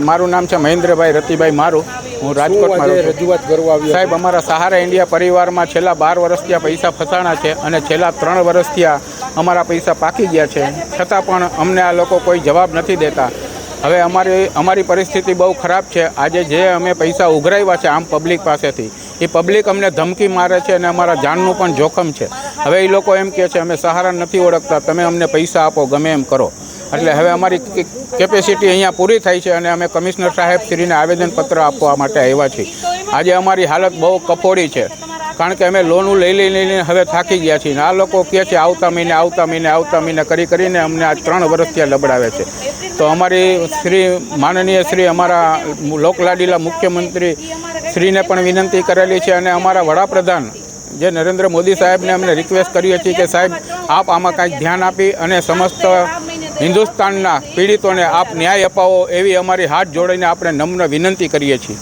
મારું નામ છે મહેન્દ્રભાઈ રતિભાઈ મારું. હું રાજકોટમાં રજૂઆત કરવા આવ્યા સાહેબ અમારા સહારા ઇન્ડિયા પરિવારમાં છેલ્લા બાર વર્ષથી આ પૈસા ફસાણા છે અને છેલ્લા ત્રણ વર્ષથી આ અમારા પૈસા પાકી ગયા છે. છતાં પણ અમને આ લોકો કોઈ જવાબ નથી દેતા. હવે અમારી અમારી પરિસ્થિતિ બહુ ખરાબ છે. આજે જે અમે પૈસા ઉઘરાવ્યા છે આમ પબ્લિક પાસેથી એ પબ્લિક અમને ધમકી મારે છે અને અમારા જાનનું પણ જોખમ છે. હવે એ લોકો એમ કહે છે અમે સહારા નથી ઓળખતા. તમે અમને પૈસા આપો ગમે એમ કરો. એટલે હવે અમારી કેપેસિટી અહીંયા પૂરી થાય છે અને અમે કમિશનર સાહેબ શ્રીને આવેદનપત્ર આપવા માટે આવ્યા છીએ. આજે અમારી હાલત બહુ કફોડી છે. કારણ કે અમે લોનું લઈ લઈ લઈને હવે થાકી ગયા છીએ. આ લોકો કહે છે, આવતા મહિને આવતા મહિને આવતા મહિને કરી કરીને અમને આ ત્રણ વર્ષથી ત્યાં લબડાવે છે. તો અમારી શ્રી, માનનીય શ્રી અમારા લોકલાડીલા મુખ્યમંત્રી શ્રીને પણ વિનંતી કરેલી છે અને અમારા વડાપ્રધાન જે નરેન્દ્ર મોદી સાહેબને અમને રિક્વેસ્ટ કરીએ છીએ કે સાહેબ, આપ આમાં કાંઈક ધ્યાન આપી અને સમસ્ત હિન્દુસ્તાનના પીડિતોને આપ ન્યાય અપાવો એવી અમારી હાથ જોડીને આપણે નમ્ર વિનંતી કરીએ છીએ.